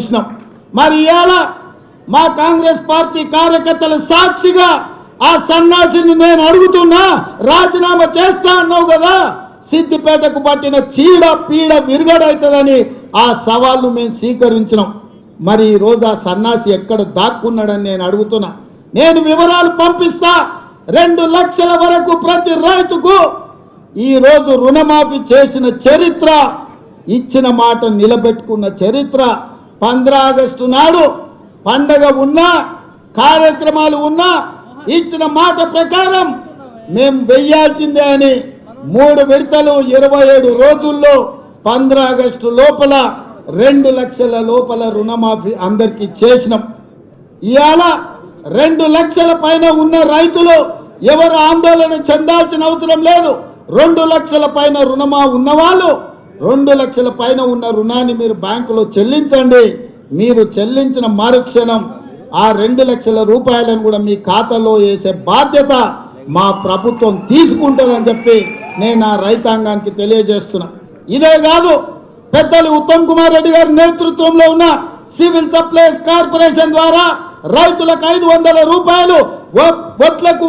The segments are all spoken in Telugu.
చూసినాం. మరి ఇవాళ మా కాంగ్రెస్ పార్టీ కార్యకర్తల సాక్షిగా ఆ సన్నాసిని నేను అడుగుతున్నా రాజీనామా చేస్తా అన్నావు కదా సిద్దిపేటకు పట్టిన చీడ పీడ విరుగడవుతుందని ఆ సవాళ్ళు మేము స్వీకరించినాం. మరి ఈ ఆ సన్నాసి ఎక్కడ దాక్కున్నాడని నేను అడుగుతున్నా. నేను వివరాలు పంపిస్తా. రెండు లక్షల వరకు ప్రతి రైతుకు ఈరోజు రుణమాఫీ చేసిన చరిత్ర ఇచ్చిన మాట నిలబెట్టుకున్న చరిత్ర ఆగస్టు నాడు పండగ ఉన్నా కార్యక్రమాలు ఉన్నా ఇచ్చిన మాట ప్రకారం మేము వెయ్యాల్సిందే అని మూడు విడతలు ఇరవై ఏడు రోజుల్లో పంద్ర ఆగస్టు లోపల రెండు లక్షల లోపల రుణమాఫీ అందరికీ చేసినాం. ఇవాళ రెండు లక్షల పైన ఉన్న రైతులు ఎవరు ఆందోళన చెందాల్సిన అవసరం లేదు. రెండు లక్షల పైన రుణమా ఉన్నవాళ్ళు రెండు లక్షల పైన ఉన్న రుణాన్ని మీరు బ్యాంకులో చెల్లించండి. మీరు చెల్లించిన మరుక్షణం ఆ రెండు లక్షల రూపాయలను కూడా మీ ఖాతాలో వేసే బాధ్యత మా ప్రభుత్వం తీసుకుంటుందని చెప్పి నేను ఆ రైతాంగానికి తెలియజేస్తున్నా. ఇదే కాదు పెద్దలు ఉత్తమ్ కుమార్ రెడ్డి గారి నేతృత్వంలో ఉన్న సివిల్ సప్లైస్ కార్పొరేషన్ ద్వారా రైతులకు ఐదు వందల రూపాయలు వడ్లకు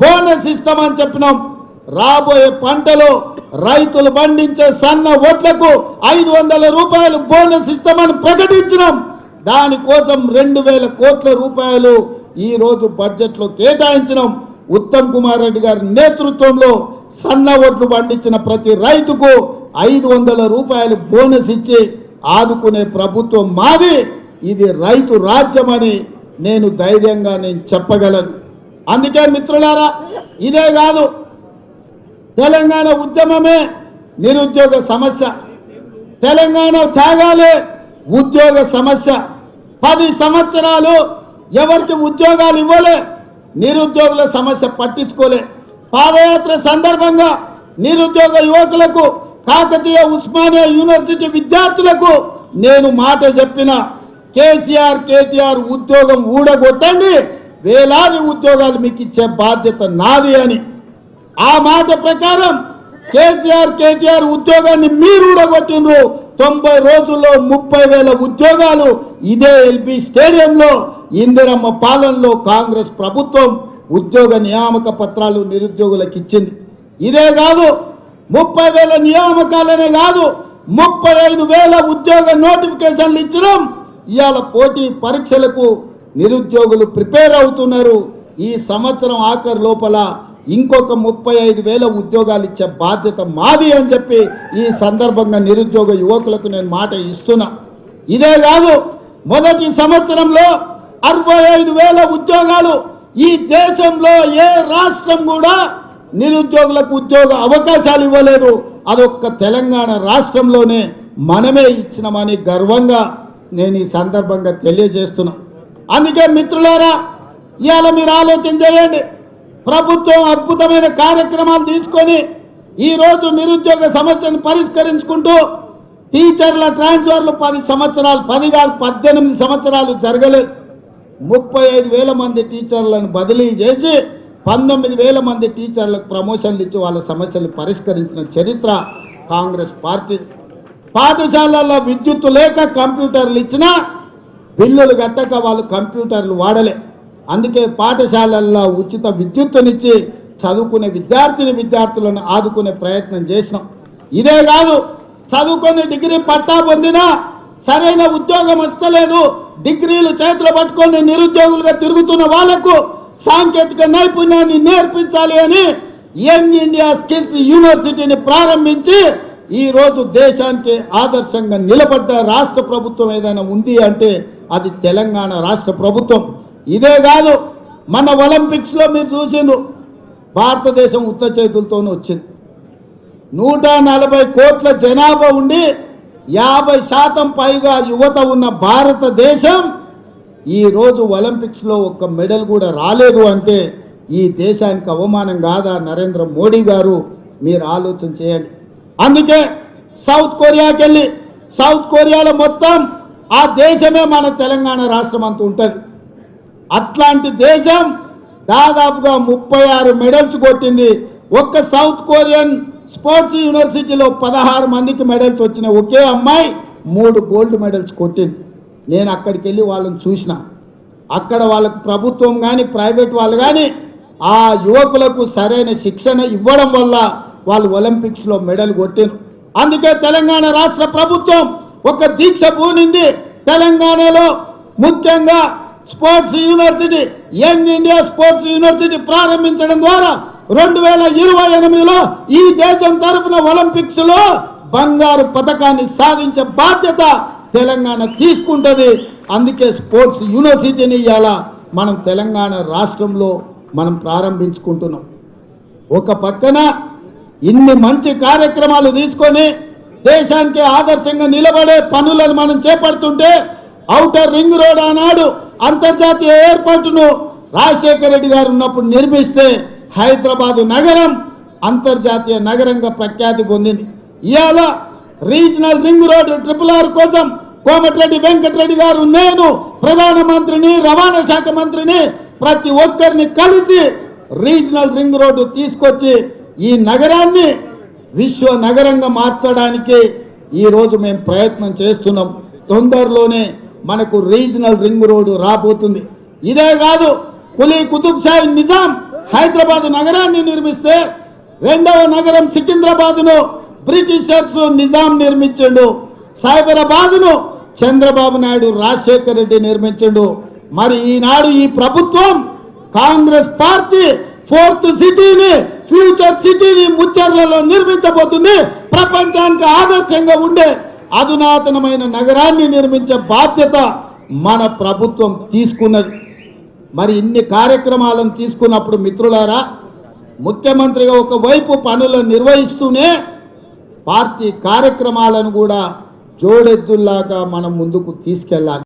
బోనస్ ఇస్తామని చెప్పినాం. రాబోయే పంటలో రైతులు పండించే సన్న ఓట్లకు ఐదు వందల రూపాయలు బోనస్ ఇస్తామని ప్రకటించినాం. దానికోసం రెండు వేల కోట్ల రూపాయలు ఈరోజు బడ్జెట్లో కేటాయించినాం. ఉత్తమ్ కుమార్ రెడ్డి గారి నేతృత్వంలో సన్న ఓట్లు పండించిన ప్రతి రైతుకు ఐదు వందల రూపాయలు బోనస్ ఇచ్చి ఆదుకునే ప్రభుత్వం మాది. ఇది రైతు రాజ్యమని నేను ధైర్యంగా నేను చెప్పగలను. అందుకే మిత్రులారా ఇదే కాదు తెలంగాణ ఉద్యమమే నిరుద్యోగ సమస్య. తెలంగాణ త్యాగాలే ఉద్యోగ సమస్య. పది సంవత్సరాలు ఎవరికి ఉద్యోగాలు ఇవ్వలే నిరుద్యోగుల సమస్య పట్టించుకోలే. పాదయాత్ర సందర్భంగా నిరుద్యోగ యువకులకు కాకతీయ ఉస్మానియా యూనివర్సిటీ విద్యార్థులకు నేను మాట చెప్పిన కేసీఆర్ కేటీఆర్ ఉద్యోగం ఊడగొట్టండి వేలాది ఉద్యోగాలు మీకు ఇచ్చే బాధ్యత నాది అని. ఆ మాట ప్రకారం కేసీఆర్ కేటీఆర్ ఉద్యోగాన్ని మీరు ఊడగొట్టిండ్రు. తొంభై రోజుల్లో ముప్పై వేల ఉద్యోగాలు ఇదే ఎల్బీ స్టేడియంలో ఇందిరమ్మ పాలనలో కాంగ్రెస్ ప్రభుత్వం ఉద్యోగ నియామక పత్రాలు నిరుద్యోగులకు ఇచ్చింది. ఇదే కాదు ముప్పై వేల నియామకాలనే కాదు ముప్పై ఐదు వేల ఉద్యోగ నోటిఫికేషన్లు ఇచ్చడం ఇవాళ పోటీ పరీక్షలకు నిరుద్యోగులు ప్రిపేర్ అవుతున్నారు. ఈ సంవత్సరం ఆఖరి లోపల ఇంకొక ముప్పై ఐదు వేల ఉద్యోగాలు ఇచ్చే బాధ్యత మాది అని చెప్పి ఈ సందర్భంగా నిరుద్యోగ యువకులకు నేను మాట ఇస్తున్నా. ఇదే కాదు మొదటి సంవత్సరంలో అరవై ఐదు వేల ఉద్యోగాలు ఈ దేశంలో ఏ రాష్ట్రం కూడా నిరుద్యోగులకు ఉద్యోగ అవకాశాలు ఇవ్వలేదు. అదొక్క తెలంగాణ రాష్ట్రంలోనే మనమే ఇచ్చినామని గర్వంగా నేను ఈ సందర్భంగా తెలియజేస్తున్నా. అందుకే మిత్రులారా ఇవాళ మీరు ఆలోచన చేయండి. ప్రభుత్వం అద్భుతమైన కార్యక్రమాలు తీసుకొని ఈరోజు నిరుద్యోగ సమస్యను పరిష్కరించుకుంటూ టీచర్ల ట్రాన్స్ఫర్లు పది సంవత్సరాలు పది కాదు పద్దెనిమిది సంవత్సరాలు జరగలేదు. ముప్పై ఐదు వేల మంది టీచర్లను బదిలీ చేసి పంతొమ్మిది వేల మంది టీచర్లకు ప్రమోషన్లు ఇచ్చి వాళ్ళ సమస్యలు పరిష్కరించిన చరిత్ర కాంగ్రెస్ పార్టీ. పాఠశాలల్లో విద్యుత్తు లేక కంప్యూటర్లు ఇచ్చినా బిల్లులు కట్టక వాళ్ళు కంప్యూటర్లు వాడలే. అందుకే పాఠశాలల్లో ఉచిత విద్యుత్తునిచ్చి చదువుకునే విద్యార్థిని విద్యార్థులను ఆదుకునే ప్రయత్నం చేసినాం. ఇదే కాదు చదువుకొని డిగ్రీ పట్టా పొందినా సరైన ఉద్యోగం వస్తలేదు. డిగ్రీలు చేతిలో పట్టుకొని నిరుద్యోగులుగా తిరుగుతున్న వాళ్ళకు సాంకేతిక నైపుణ్యాన్ని నేర్పించాలి అని యంగ్ ఇండియా స్కిల్స్ యూనివర్సిటీని ప్రారంభించి ఈరోజు దేశానికి ఆదర్శంగా నిలబడ్డ రాష్ట్ర ప్రభుత్వం ఏదైనా ఉంది అంటే అది తెలంగాణ రాష్ట్ర ప్రభుత్వం. ఇదే కాదు మన ఒలింపిక్స్లో మీరు చూసిండ్రు భారతదేశం ఉత్త చేతులతోనే వచ్చింది. నూట నలభై కోట్ల జనాభా ఉండి యాభై శాతం పైగా యువత ఉన్న భారతదేశం ఈరోజు ఒలింపిక్స్లో ఒక్క మెడల్ కూడా రాలేదు అంటే ఈ దేశానికి అవమానం కాదా నరేంద్ర మోడీ గారు? మీరు ఆలోచన చేయండి. అందుకే సౌత్ కొరియాకి వెళ్ళి సౌత్ కొరియాలో మొత్తం ఆ దేశమే మన తెలంగాణ రాష్ట్రం అంత ఉంటుంది. అట్లాంటి దేశం దాదాపుగా ముప్పై ఆరు మెడల్స్ కొట్టింది. ఒక్క సౌత్ కొరియన్ స్పోర్ట్స్ యూనివర్సిటీలో పదహారు మందికి మెడల్స్ వచ్చినాయి ఒకే అమ్మాయి మూడు గోల్డ్ మెడల్స్ కొట్టింది. నేను అక్కడికి వెళ్ళి వాళ్ళని చూసిన. అక్కడ వాళ్ళకు ప్రభుత్వం కానీ ప్రైవేట్ వాళ్ళు కానీ ఆ యువకులకు సరైన శిక్షణ ఇవ్వడం వల్ల వాళ్ళు ఒలింపిక్స్లో మెడల్ కొట్టారు అందుకే తెలంగాణ రాష్ట్ర ప్రభుత్వం ఒక దీక్ష పూనింది. తెలంగాణలో ముఖ్యంగా sports university young India sports university ప్రారంభించడం ద్వారా రెండు వేల ఇరవై ఎనిమిదిలో ఈ దేశం తరఫున ఒలింపిక్స్లో బంగారు పథకాన్ని సాధించే బాధ్యత తెలంగాణ తీసుకుంటుంది. అందుకే స్పోర్ట్స్ యూనివర్సిటీని ఇవాళ మనం తెలంగాణ రాష్ట్రంలో మనం ప్రారంభించుకుంటున్నాం. ఒక పక్కన ఇన్ని మంచి కార్యక్రమాలు తీసుకొని దేశానికి ఆదర్శంగా నిలబడే పనులను మనం చేపడుతుంటే ఔటర్ రింగ్ రోడ్ ఆనాడు అంతర్జాతీయ ఏర్పాటును రాజశేఖర రెడ్డి గారు ఉన్నప్పుడు నిర్మిస్తే హైదరాబాదు నగరం అంతర్జాతీయ నగరంగా ప్రఖ్యాతి పొందింది. ఇవాళ regional ring road triple R కోసం కోమటిరెడ్డి వెంకటరెడ్డి గారు నేను ప్రధానమంత్రిని రవాణా శాఖ మంత్రిని ప్రతి ఒక్కరిని కలిసి రీజనల్ రింగ్ రోడ్డు తీసుకొచ్చి ఈ నగరాన్ని విశ్వ నగరంగా మార్చడానికి ఈరోజు మేము ప్రయత్నం చేస్తున్నాం. తొందరలోనే మనకు రీజనల్ రింగ్ రోడ్డు రాబోతుంది. ఇదే కాదు కులీ కుతుబ్ షాహీ నిజాం హైదరాబాద్ నగరాన్ని నిర్మిస్తే రెండవ నగరం సికింద్రాబాద్ను బ్రిటిషర్స్ నిజాం నిర్మించండు. సైబరాబాద్ను చంద్రబాబు నాయుడు రాజశేఖర్ రెడ్డి నిర్మించండు. మరి ఈనాడు ఈ ప్రభుత్వం కాంగ్రెస్ పార్టీ ఫోర్త్ సిటీని ఫ్యూచర్ సిటీని ముచ్చర్లలో నిర్మించబోతుంది. ప్రపంచానికి ఆదర్శంగా ఉండే అధునాతనమైన నగరాన్ని నిర్మించే బాధ్యత మన ప్రభుత్వం తీసుకున్నది. మరి ఇన్ని కార్యక్రమాలను తీసుకున్నప్పుడు మిత్రులారా ముఖ్యమంత్రిగా ఒకవైపు పనులను నిర్వహిస్తూనే పార్టీ కార్యక్రమాలను కూడా జోడెద్దుల్లాగా మనం ముందుకు తీసుకెళ్ళాలి.